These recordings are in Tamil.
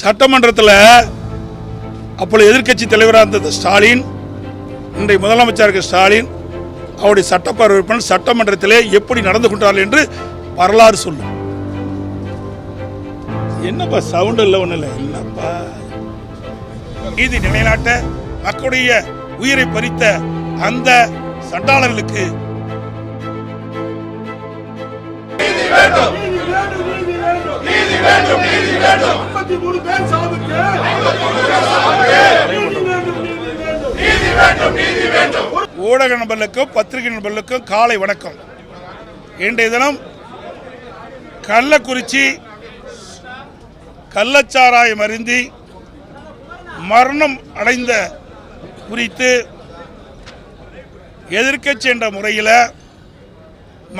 சட்டமன்றத்தில் அப்பொழுது எதிர்க்கட்சி தலைவராக இருந்தது ஸ்டாலின் இன்றைய முதலமைச்சருக்கு ஸ்டாலின் அவருடைய சட்டப்பேரவை உறுப்பினர் சட்டமன்றத்திலே எப்படி நடந்து கொண்டார்கள் என்று வரலாறு சொல்லும். என்னப்பா சவுண்ட் இல்லை ஒன்றும் இல்லை. என்னப்பா? இது நிலைநாட்ட மக்களுடைய உயிரை பறித்த அந்த சண்டாளர்களுக்கு ஐம்பத்தி மூணு பேர் சாவுக்கு. நீதி வேண்டும், நீதி வேண்டும். ஊடக நண்பர்களுக்கும் பத்திரிகை நண்பர்களுக்கும் காலை வணக்கம். இன்றைய தினம் கள்ளக்குறிச்சி கள்ளச்சாராயம் அருந்தி மரணம் அடைந்த குறித்து எதிர்க்கட்சி என்ற முறையில்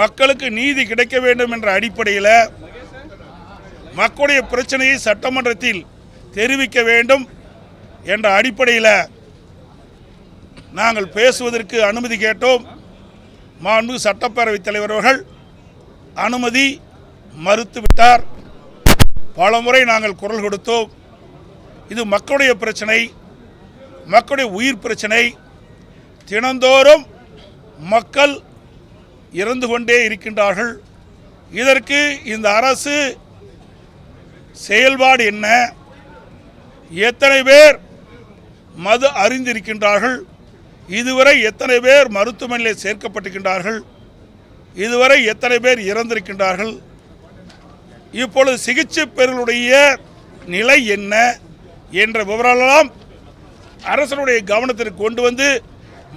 மக்களுக்கு நீதி கிடைக்க வேண்டும் என்ற அடிப்படையில் மக்களுடைய பிரச்சனையை சட்டமன்றத்தில் தெரிவிக்க வேண்டும் என்ற அடிப்படையில் நாங்கள் பேசுவதற்கு அனுமதி கேட்டோம். மாண்பு சட்டப்பேரவைத் தலைவர் அவர்கள் அனுமதி மறுத்துவிட்டார். பலமுறை நாங்கள் குரல் கொடுத்தோம். இது மக்களுடைய பிரச்சனை மக்களுடைய உயிர் பிரச்சனை. தினந்தோறும் மக்கள் இறந்து கொண்டே இருக்கின்றார்கள். இதற்கு இந்த அரசு செயல்பாடு என்ன? எத்தனை பேர் மது அறிந்திருக்கின்றார்கள்? இதுவரை எத்தனை பேர் மருத்துவமனையில் சேர்க்கப்பட்டிருக்கின்றார்கள்? இதுவரை எத்தனை பேர் இறந்திருக்கின்றார்கள்? இப்பொழுது சிகிச்சை பெறுவருடைய நிலை என்ன என்ற விவரமெல்லாம் அரசனுடைய கவனத்திற்கு கொண்டு வந்து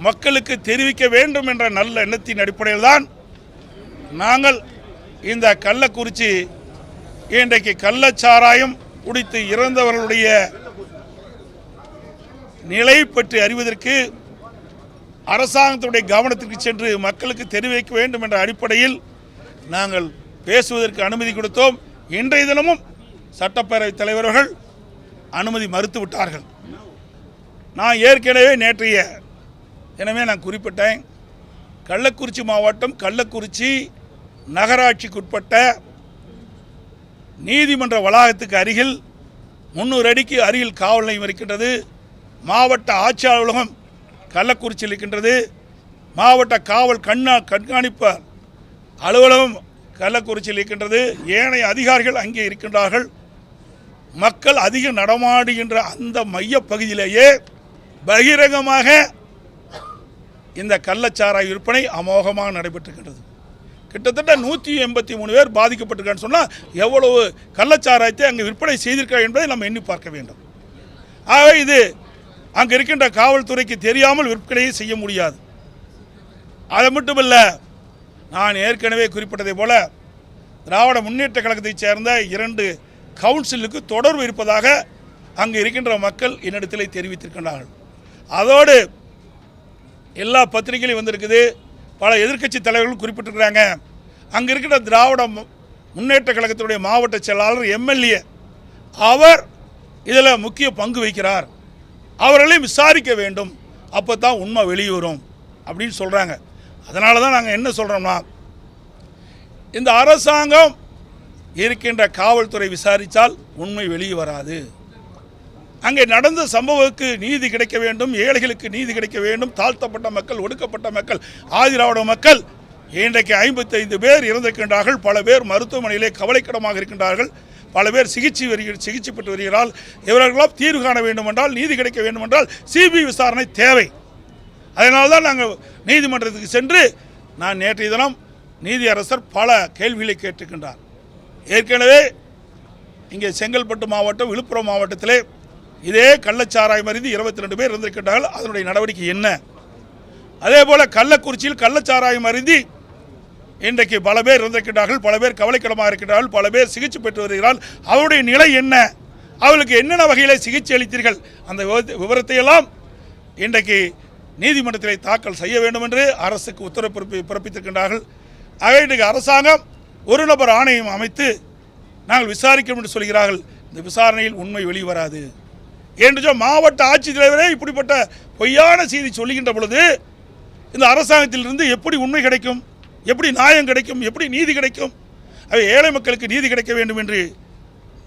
மக்களுக்கு தெரிவிக்க வேண்டும் என்ற நல்ல எண்ணத்தின் அடிப்படையில் தான் நாங்கள் இந்த கள்ளக்குறிச்சி இன்றைக்கு கள்ளச்சாராயம் குடித்து இறந்தவர்களுடைய நிலை பற்றி அறிவதற்கு அரசாங்கத்துடைய கவனத்திற்கு சென்று மக்களுக்கு தெரிவிக்க வேண்டும் என்ற அடிப்படையில் நாங்கள் பேசுவதற்கு அனுமதி கொடுத்தோம். இன்றைய தினமும் சட்டப்பேரவைத் தலைவர்கள் அனுமதி மறுத்துவிட்டார்கள். நான் ஏற்கனவே நேற்றைய எனவே நான் குறிப்பிட்டேன். கள்ளக்குறிச்சி மாவட்டம் கள்ளக்குறிச்சி நகராட்சிக்குட்பட்ட நீதிமன்ற வளாகத்துக்கு அருகில் முன்னூறு அடிக்கு அருகில் காவல் நிலையம் இருக்கின்றது. மாவட்ட ஆட்சி அலுவலகம் கள்ளக்குறிச்சியில் இருக்கின்றது. மாவட்ட காவல் கண்ணா கண்காணிப்பு அலுவலகம் கள்ளக்குறிச்சியில் இருக்கின்றது. ஏனைய அதிகாரிகள் அங்கே இருக்கின்றார்கள். மக்கள் அதிகம் நடமாடுகின்ற அந்த மையப்பகுதியிலேயே பகிரங்கமாக இந்த கள்ளச்சாராய விற்பனை அமோகமாக நடைபெற்றிருக்கின்றது. கிட்டத்தட்ட நூற்றி எண்பத்தி மூணு பேர் பாதிக்கப்பட்டிருக்கான்னு சொன்னால் எவ்வளவு கள்ளச்சாராயத்தை அங்கே விற்பனை செய்திருக்கிறார் என்பதை நம்ம எண்ணி பார்க்க வேண்டும். ஆகவே இது அங்கே இருக்கின்ற காவல்துறைக்கு தெரியாமல் விற்பனையை செய்ய முடியாது. அது மட்டுமல்ல நான் ஏற்கனவே குறிப்பிட்டதை போல திராவிட முன்னேற்ற கழகத்தைச் சேர்ந்த இரண்டு கவுன்சிலுக்கு தொடர்பு இருப்பதாக அங்கே இருக்கின்ற மக்கள் என்னிடத்தில் தெரிவித்திருக்கின்றார்கள். அதோடு எல்லா பத்திரிகையிலும் வந்திருக்குது. பல எதிர்க்கட்சி தலைவர்கள் குறிப்பிட்டிருக்கிறாங்க. அங்கே இருக்கிற திராவிட மு- முன்னேற்ற கழகத்தினுடைய மாவட்ட செயலாளர் எம்எல்ஏ அவர் இதில் முக்கிய பங்கு வகிக்கிறார். அவர்களையும் விசாரிக்க வேண்டும். அப்போ தான் உண்மை வெளியே வரும் அப்படின்னு சொல்கிறாங்க அதனால தான் நாங்கள் என்ன சொல்கிறோம்னா இந்த அரசாங்கம் இருக்கின்ற காவல்துறை விசாரித்தால் உண்மை வெளியே வராது அங்கே நடந்த சம்பவத்துக்கு நீதி கிடைக்க வேண்டும் ஏழைகளுக்கு நீதி கிடைக்க வேண்டும் தாழ்த்தப்பட்ட மக்கள் ஒடுக்கப்பட்ட மக்கள் ஆதிராவிட மக்கள். இன்றைக்கு ஐம்பத்தைந்து பேர் இறந்திருக்கின்றார்கள் பல பேர் மருத்துவமனையிலே கவலைக்கிடமாக இருக்கின்றார்கள் பல பேர் சிகிச்சை வருகிற சிகிச்சை பெற்று வருகிறார்கள். இவர்களெல்லாம் தீர்வு காண வேண்டுமென்றால் நீதி கிடைக்க வேண்டுமென்றால் சிபிஐ விசாரணை தேவை. அதனால தான் நாங்கள் நீதிமன்றத்துக்கு சென்று நான் நேற்றைய தினம் நீதியரசர் பல கேள்விகளை கேட்டுக்கின்றார் ஏற்கனவே இங்கே செங்கல்பட்டு மாவட்டம் விழுப்புரம் மாவட்டத்திலே இதே கள்ளச்சாராயம் அறிந்து இருபத்தி ரெண்டு பேர் இருந்திருக்கின்றார்கள். அதனுடைய நடவடிக்கை என்ன? அதே போல் கள்ளக்குறிச்சியில் கள்ளச்சாராயம் அறிந்து இன்றைக்கு பல பேர் இருந்திருக்கின்றார்கள் பல பேர் கவலைக்கிடமாக இருக்கின்றார்கள் பல பேர் சிகிச்சை பெற்று வருகிறார்கள். அவருடைய நிலை என்ன? அவளுக்கு என்னென்ன வகையில் சிகிச்சை அளித்தீர்கள்? அந்த விவரத்தை- விவரத்தையெல்லாம் இன்றைக்கு நீதிமன்றத்தில் தாக்கல் செய்ய வேண்டும் என்று அரசுக்கு உத்தரவு பிறப்பி பிறப்பித்திருக்கின்றார்கள். ஆக இன்றைக்கு அரசாங்கம் ஒரு நபர் ஆணையம் அமைத்து நாங்கள் விசாரிக்கிறோம் என்று சொல்கிறார்கள். இந்த விசாரணையில் உண்மை வெளிவராது. என்று மாவட்ட ஆட்சித்தலைவரே இப்படிப்பட்ட பொய்யான செய்தி சொல்லுகின்ற பொழுது இந்த அரசாங்கத்திலிருந்து எப்படி உண்மை கிடைக்கும்? எப்படி நியாயம் கிடைக்கும்? எப்படி நீதி கிடைக்கும்? அவை ஏழை மக்களுக்கு நீதி கிடைக்க வேண்டும் என்று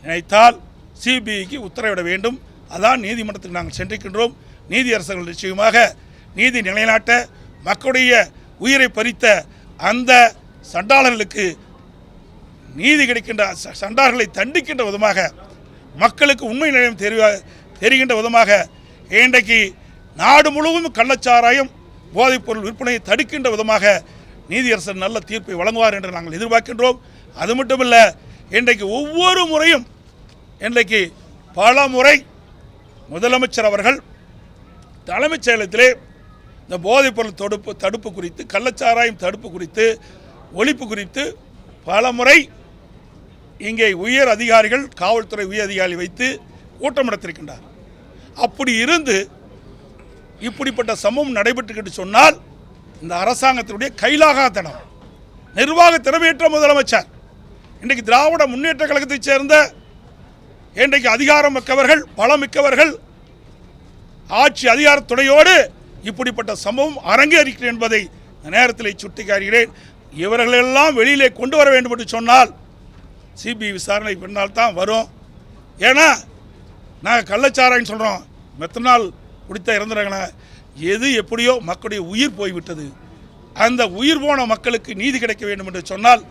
நினைத்தால் சிபிஐக்கு உத்தரவிட வேண்டும். அதான் நீதிமன்றத்துக்கு நாங்கள் சென்றிருக்கின்றோம். நீதியரசர்கள் நிச்சயமாக நீதி நிலைநாட்ட மக்களுடைய உயிரை பறித்த அந்த சண்டாளர்களுக்கு நீதி கிடைக்கின்ற ச- சண்டார்களை தண்டிக்கின்ற விதமாக மக்களுக்கு உண்மை நிலையம் தெரிவ தெரிகின்ற விதமாக இன்றைக்கு நாடு முழுவதும் கள்ளச்சாராயம் போதைப்பொருள் விற்பனையை தடுக்கின்ற விதமாக நீதியரசர் நல்ல தீர்ப்பை வழங்குவார் என்று நாங்கள் எதிர்பார்க்கின்றோம். அது மட்டுமல்ல இன்றைக்கு ஒவ்வொரு முறையும் இன்றைக்கு பல முறை முதலமைச்சர் அவர்கள் தலைமைச் செயலகத்திலே இந்த போதைப்பொருள் தடுப்பு தடுப்பு குறித்து கள்ளச்சாராயம் தடுப்பு குறித்து ஒழிப்பு குறித்து பல முறை இங்கே உயர் அதிகாரிகள் காவல்துறை உயர் அதிகாரி வைத்து கூட்டம் நடத்திருக்கின்றார் அப்படி இருந்து இப்படிப்பட்ட சம்பவம் நடைபெற்றுக்கிட்டு சொன்னால் இந்த அரசாங்கத்தினுடைய கைலாகாத்தனம் நிர்வாக திறமையற்ற முதலமைச்சர் இன்றைக்கு திராவிட முன்னேற்ற கழகத்தைச் சேர்ந்த இன்றைக்கு அதிகாரம் மிக்கவர்கள் பலம் மிக்கவர்கள் ஆட்சி அதிகார துணையோடு இப்படிப்பட்ட சம்பவம் அரங்கேறிக்கிறேன் என்பதை நேரத்தில் சுட்டிக்காட்டுகிறேன். இவர்களெல்லாம் வெளியிலே கொண்டு வர வேண்டும் என்று சொன்னால் சிபிஐ விசாரணை பின்னால் தான் வரும். ஏன்னா நாங்கள் கள்ளச்சாராயின்னு சொல்கிறோம் மெத்தனால் குடித்த குடித்தா எது எப்படியோ மக்களுடைய உயிர் போய்விட்டது. அந்த உயிர் போன மக்களுக்கு நீதி கிடைக்க வேண்டும் என்று சொன்னால்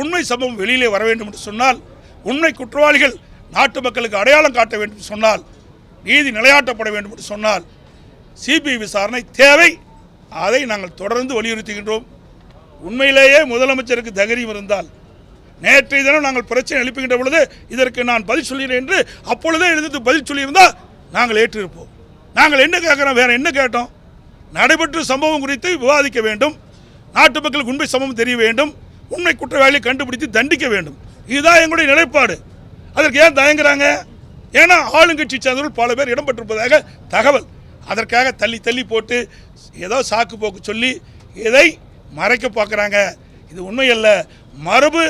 உண்மை சம்பவம் வெளியிலே வர வேண்டும் என்று சொன்னால் உண்மை குற்றவாளிகள் நாட்டு மக்களுக்கு அடையாளம் காட்ட வேண்டும் என்று சொன்னால் நீதி நிலையாட்டப்பட வேண்டும் என்று சொன்னால் சிபிஐ விசாரணை தேவை. அதை நாங்கள் தொடர்ந்து வலியுறுத்துகின்றோம். உண்மையிலேயே முதலமைச்சருக்கு தைரியம் இருந்தால் நேற்றைய தினம் நாங்கள் பிரச்சனை எழுப்புகின்ற பொழுது இதற்கு நான் பதில் சொல்கிறேன் என்று அப்பொழுதே எழுதிட்டு பதில் சொல்லியிருந்தால் நாங்கள் ஏற்றிருப்போம். நாங்கள் என்ன கேட்குறோம்? வேறு என்ன கேட்டோம்? நடைபெற்ற சம்பவம் குறித்து விவாதிக்க வேண்டும். நாட்டு மக்களுக்கு உண்மை சம்பவம் தெரிய வேண்டும். உண்மை குற்றவாளியை கண்டுபிடித்து தண்டிக்க வேண்டும். இதுதான் எங்களுடைய நிலைப்பாடு. அதற்கு ஏன் தயங்குறாங்க? ஏன்னா ஆளுங்கட்சி சேர்ந்தவர்கள் பல பேர் இடம்பெற்றிருப்பதாக தகவல். அதற்காக தள்ளி தள்ளி போட்டு ஏதோ சாக்கு போக்கு சொல்லி இதை மறைக்க பார்க்குறாங்க. இது உண்மையல்ல. மரபு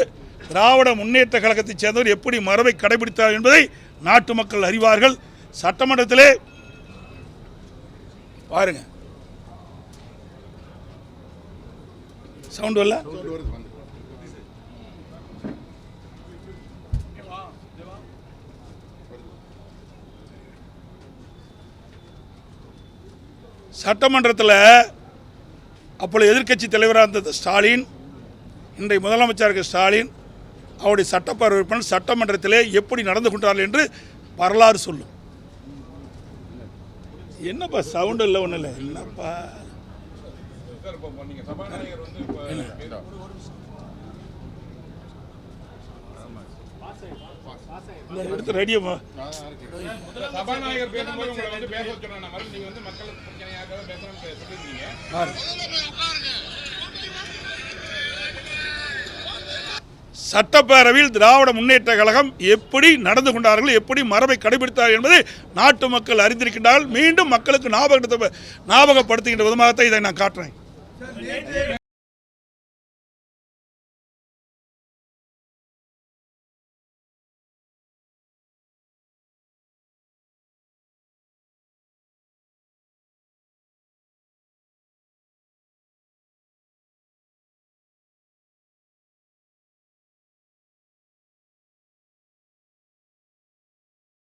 திராவிட முன்னேற்ற கழகத்தைச் சேர்ந்தவர் எப்படி மரபை கடைபிடித்தார் என்பதை நாட்டு மக்கள் அறிவார்கள். சட்டமன்றத்திலே பாருங்க. சவுண்ட் வரல? சட்டமன்றத்தில் அப்பொழுது எதிர்க்கட்சி தலைவராக இருந்த ஸ்டாலின். இன்றைய முதலமைச்சருக்கு ஸ்டாலின். அவருடைய சட்டப்பேரவை உறுப்பினர் சட்டமன்றத்திலே எப்படி நடந்து கொண்டார்கள் என்று வரலாறு சொல்லும். என்னப்பா சவுண்ட் இல்லை ஒன்றும் இல்லை. என்னப்பா? எடுத்து ரெடியோ சபாநாயகர் பேசும்போது உங்களை வந்து பேச வச்சிடணும். நம்ம நீங்க வந்து மக்களுக்கு பிரச்சனையாக பேசணும்னு சொல்லியிருந்தீங்க. சட்டப்பேரவையில் திராவிட முன்னேற்ற கழகம் எப்படி நடந்து கொண்டார்கள் எப்படி மரபை கடைபிடித்தார்கள் என்பதை நாட்டு மக்கள் அறிந்திருக்கின்றார்கள். மீண்டும் மக்களுக்கு ஞாபகத்தை ஞாபகப்படுத்துகின்ற விதமாகத்தான் இதை நான் காட்டுறேன்.